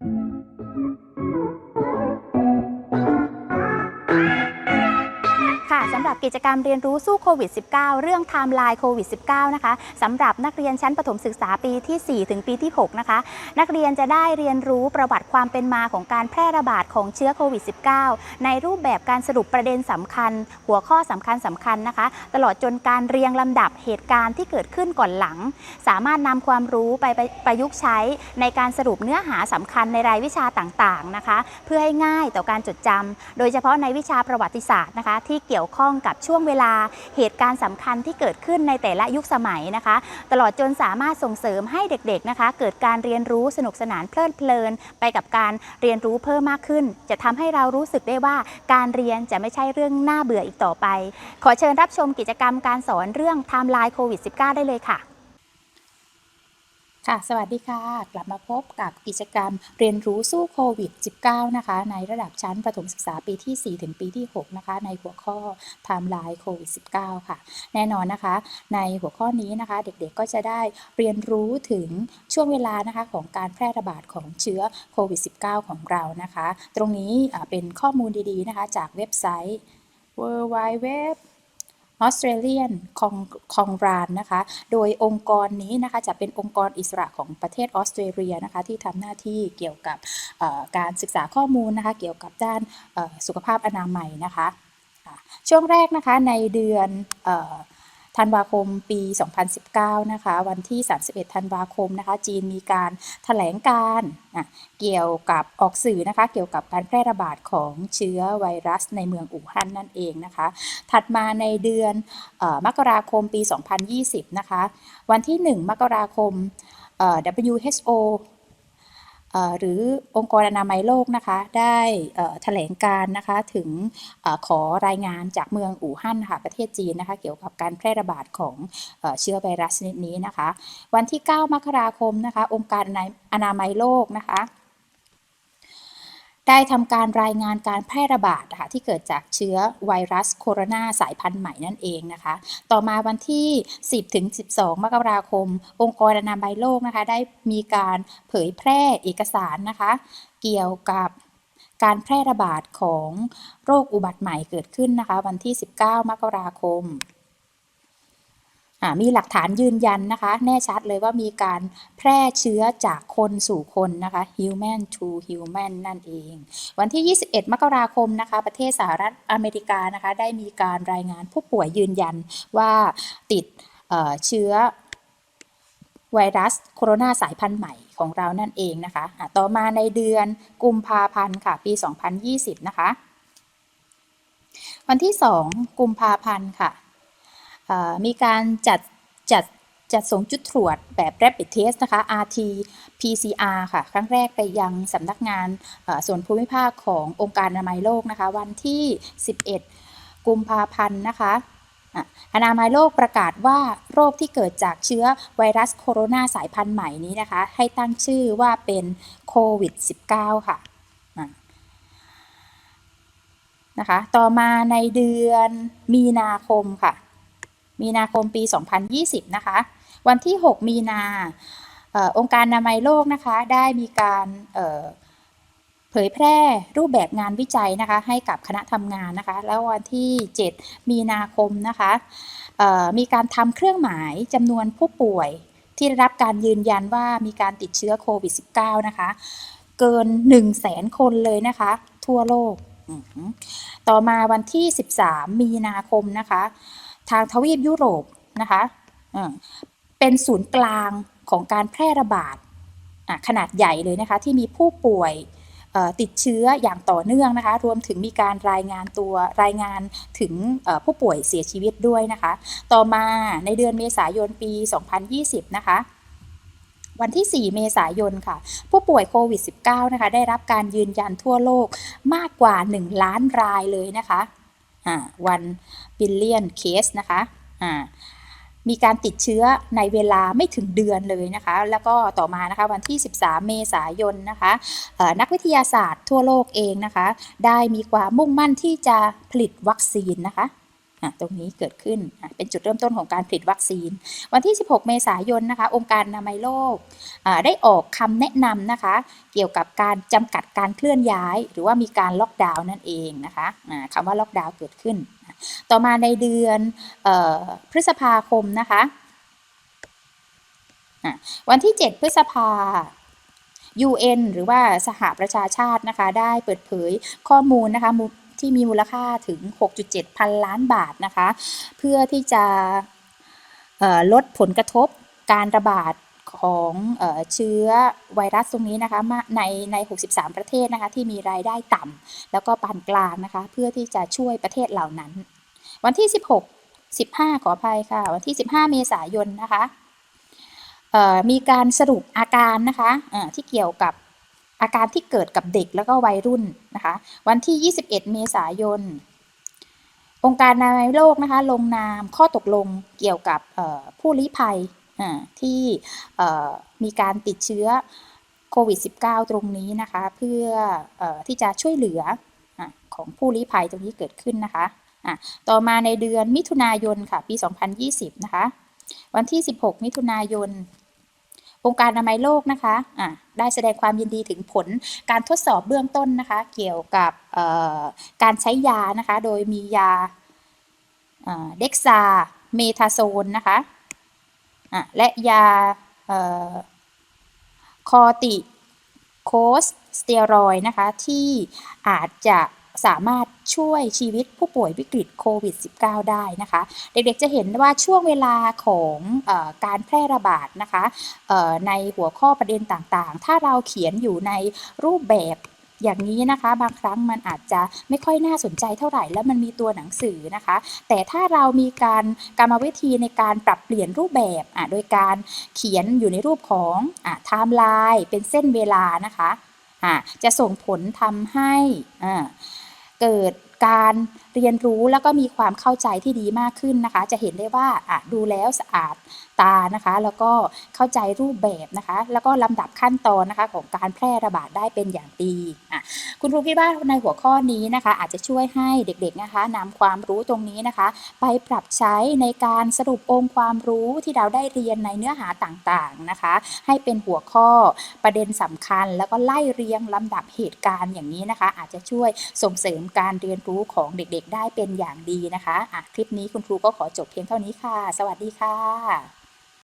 ค่ะ สำหรับกิจกรรมเรียนรู้สู้โควิด -19 เรื่องไทม์ไลน์โควิด -19 นะคะสำหรับนักเรียนชั้นประถมศึกษาปีที่ 4 ถึงปีที่ 6 นะคะ นักเรียนจะได้เรียนรู้ประวัติความเป็นมาของการแพร่ระบาดของเชื้อโควิด -19 ในรูปแบบการสรุปประเด็นสำคัญ หัวข้อสำคัญสำคัญนะคะ ตลอดจนการเรียงลำดับเหตุการณ์ที่เกิดขึ้นก่อนหลัง สามารถนำความรู้ไปปประยุกต์ใช้ในการสรุปเนื้อหาสำคัญในรายวิชาต่างๆนะคะ เพื่อให้ง่ายต่อการจดจำโดยเฉพาะในวิชาประวัติศาสตร์นะคะ ที่เกี่ยวข้องกับช่วงเวลาเหตุการณ์สำคัญที่เกิดขึ้นในแต่ละยุคสมัยนะคะ ตลอดจนสามารถส่งเสริมให้เด็กๆนะคะ เกิดการเรียนรู้สนุกสนานเพลิดเพลิน ไปกับการเรียนรู้เพิ่มมากขึ้น จะทำให้เรารู้สึกได้ว่าการเรียนจะไม่ใช่เรื่องน่าเบื่ออีกต่อไป ขอเชิญรับชมกิจกรรมการสอนเรื่องไทม์ไลน์โควิด -19 ได้เลยค่ะ ค่ะสวัสดีค่ะ กลับมาพบกับกิจกรรมเรียนรู้สู้โควิด -19 นะคะ ในระดับชั้นประถมศึกษาปีที่ 4 ถึงปีที่ 6 นะคะ ในหัวข้อไทม์ไลน์โควิด -19 ค่ะ แน่นอนนะคะ ในหัวข้อนี้นะคะ เด็กๆก็จะได้เรียนรู้ถึงช่วงเวลานะคะของการแพร่ระบาดของเชื้อโควิด -19 ของเรานะคะ ตรงนี้เป็นข้อมูลดีๆนะคะ จากเว็บไซต์ w w w Australian Congran นะคะ โดยองค์กรนี้นะคะจะเป็นองค์กรอิสระของประเทศออสเตรเลียนะคะที่ทำหน้าที่เกี่ยวกับการศึกษาข้อมูลนะคะเกี่ยวกับด้านสุขภาพอนามัยนะคะะช่วงแรกนะคะในเดือนอ ธันวาคมปี 2019 นะคะ วันที่ 31 ธันวาคมนะคะ จีนมีการแถลงการอะเกี่ยวกับออกสื่อนะคะ เกี่ยวกับการแพร่ระบาดของเชื้อไวรัสในเมืองอู่ฮั่นนั่นเองนะคะ ถัดมาในเดือนออมกราคมปี 2020 นะคะ วันที่ 1 มกราคม WHO หรือองค์กรอนามัยโลกนะคะได้แถลงการนะคะถึงอขอรายงานจากเมืองอู่ฮั่นค่ะประเทศจีนนะคะเกี่ยวกับการแพร่ระบาดของเอ่อเชื้อไวรัสชนิดนี้นะคะ วันที่ 9 มกราคมนะคะองค์การอนามัยโลกนะคะ ได้ทำการรายงานการแพร่ระบาดนะคะที่เกิดจากเชื้อไวรัสโคโรนาสายพันธุ์ใหม่นั่นเองนะคะ ต่อมาวันที่ 10ถึง12 มกราคม องค์กรอนามัยโลกนะคะ ได้มีการเผยแพร่เอกสารนะคะ เกี่ยวกับการแพร่ระบาดของโรคอุบัติใหม่เกิดขึ้นนะคะ วันที่ 19 มกราคม มีหลักฐานยืนยันนะคะ แน่ชัดเลยว่ามีการแพร่เชื้อจากคนสู่คนนะคะ human to human นั่นเอง วันที่ 21 มกราคมนะคะ ประเทศสหรัฐอเมริกานะคะ ได้มีการรายงานผู้ป่วยยืนยันว่าติดเเชื้อไวรัสโคโรนาสายพันธุ์ใหม่ของเรานั่นเองนะคะ ต่อมาในเดือนกุมภาพันธ์ค่ะ ปี 2020 นะคะ วันที่ 2 กุมภาพันธ์ค่ะ มีการจัดจัดจัดส่งจุดตรวจแบบ rapid test นะคะ RT PCR ค่ะ ครั้งแรกไปยังสำนักงานส่วนภูมิภาคขององค์การอนามัยโลกนะคะ วันที่ 11 กุมภาพันธ์นะคะอนามัยโลกประกาศว่าโรคที่เกิดจากเชื้อไวรัสโคโรนาสายพันธุ์ใหม่นี้นะคะ ให้ตั้งชื่อว่าเป็นโควิด -19 ค่ะนะคะ ต่อมาในเดือนมีนาคมค่ะ มีนาคมปี 2020 นะคะ วันที่ 6 มีนาอองค์การอนามัยโลกนะคะ ได้มีการเผยแพร่รูปแบบงานวิจัยนะคะ ให้กับคณะทำงานนะคะ แล้ววันที่ 7 มีนาคมนะคะมีการทำเครื่องหมายจำนวนผู้ป่วย ที่ได้รับการยืนยันว่ามีการติดเชื้อโควิด -19 นะคะ เกิน 1 0 0 0 0แสนคนเลยนะคะ ทั่วโลก ต่อมาวันที่ 13 มีนาคมนะคะ ทางทวีปยุโรปนะคะเป็นศูนย์กลางของการแพร่ระบาดขนาดใหญ่เลยนะคะที่มีผู้ป่วยติดเชื้ออย่างต่อเนื่องนะคะ รวมถึงมีการรายงานตัวรายงานถึงผู้ป่วยเสียชีวิตด้วยนะคะ ต่อมาในเดือนเมษายนปี 2020 นะคะ วันที่ 4 เมษายนค่ะ ผู้ป่วยโควิด -19 นะคะ ได้รับการยืนยันทั่วโลกมากกว่า 1 ล้านรายเลยนะคะ วันบิลเลียนเคสนะคะมีการติดเชื้อในเวลาไม่ถึงเดือนเลยนะคะ แล้วก็ต่อมานะคะวันที่ 13 เมษายนนะคะนักวิทยาศาสตร์ทั่วโลกเองนะคะ ได้มีความมุ่งมั่นที่จะผลิตวัคซีนนะคะ ตรงนี้เกิดขึ้นเป็นจุดเริ่มต้นของการผลิตวัคซีน วันที่ 16 เมษายนนะคะ องค์การนามัยโลกได้ออกคำแนะนำนะคะ เกี่ยวกับการจำกัดการเคลื่อนย้าย หรือว่ามีการล็อกดาวน์นั่นเองนะคะอ่าคำว่าล็อกดาวน์เกิดขึ้น ต่อมาในเดือนออพฤษภาคมนะคะะวันที่ 7 พฤษภา UN หรือว่าสหประชาชาตินะคะ ได้เปิดเผยข้อมูลนะคะ ที่มีมูลค่าถึง 6.7 พันล้านบาทนะคะ เพื่อที่จะลดผลกระทบการระบาดของเชื้อไวรัสตรงนี้นะคะในใน63 ประเทศนะคะที่มีรายได้ต่ำแล้วก็ปานกลางนะคะ เพื่อที่จะช่วยประเทศเหล่านั้น วันที่ 16 15 ขออภัยค่ะ วันที่ 15 เมษายนนะคะมีการสรุปอาการนะคะที่เกี่ยวกับ อาการที่เกิดกับเด็กแล้วก็วัยรุ่นนะคะ วันที่ 21 เมษายน องค์การนามัยโลกนะคะลงนามข้อตกลงเกี่ยวกับผู้ลี้ภัยที่มีการติดเชื้อโควิด -19 ตรงนี้นะคะ เพื่ออที่จะช่วยเหลืออของผู้ลี้ภัยตรงนี้เกิดขึ้นนะคะะต่อมาในเดือนมิถุนายนค่ะปี 2020 นะคะ วันที่ 16 มิถุนายน องค์การอนามัยโลกนะคะอะได้แสดงความยินดีถึงผลการทดสอบเบื้องต้นนะคะ เกี่ยวกับการใช้ยานะคะ โดยมียาเด็กซาเมทาโซนนะคะะและยาคอติโคสสเตียรอยนะคะ ที่อาจจะ สามารถช่วยชีวิตผู้ป่วยวิกฤตโควิด -19 ได้นะคะ เด็กๆจะเห็นว่าช่วงเวลาของอการแพร่ระบาดนะคะในหัวข้อประเด็นต่างๆ ถ้าเราเขียนอยู่ในรูปแบบอย่างนี้นะคะบางครั้งมันอาจจะไม่ค่อยน่าสนใจเท่าไหร่แล้วมันมีตัวหนังสือนะคะ แต่ถ้าเรามีการกรรมวิธีในการปรับเปลี่ยนรูปแบบอะโดยการเขียนอยู่ในรูปของอะไทม์ไลน์เป็นเส้นเวลานะคะอะจะส่งผลทำให้อ่า เกิดการ เรียนรู้แล้วก็มีความเข้าใจที่ดีมากขึ้นนะคะ จะเห็นได้ว่าอะดูแล้วสะอาดตานะคะ แล้วก็เข้าใจรูปแบบนะคะ แล้วก็ลำดับขั้นตอนนะคะของการแพร่ระบาดได้เป็นอย่างดีอะคุณครูคิดว่าในหัวข้อนี้นะคะ อาจจะช่วยให้เด็กๆนะคะนำความรู้ตรงนี้นะคะ ไปปรับใช้ในการสรุปองค์ความรู้ที่เราได้เรียนในเนื้อหาต่างๆนะคะ ให้เป็นหัวข้อประเด็นสำคัญ แล้วก็ไล่เรียงลำดับเหตุการณ์อย่างนี้นะคะ อาจจะช่วยส่งเสริมการเรียนรู้ของเด็กๆได้เป็นอย่างดีนะคะะคลิปนี้คุณครูก็ขอจบเพียงเท่านี้ค่ะ สวัสดีค่ะ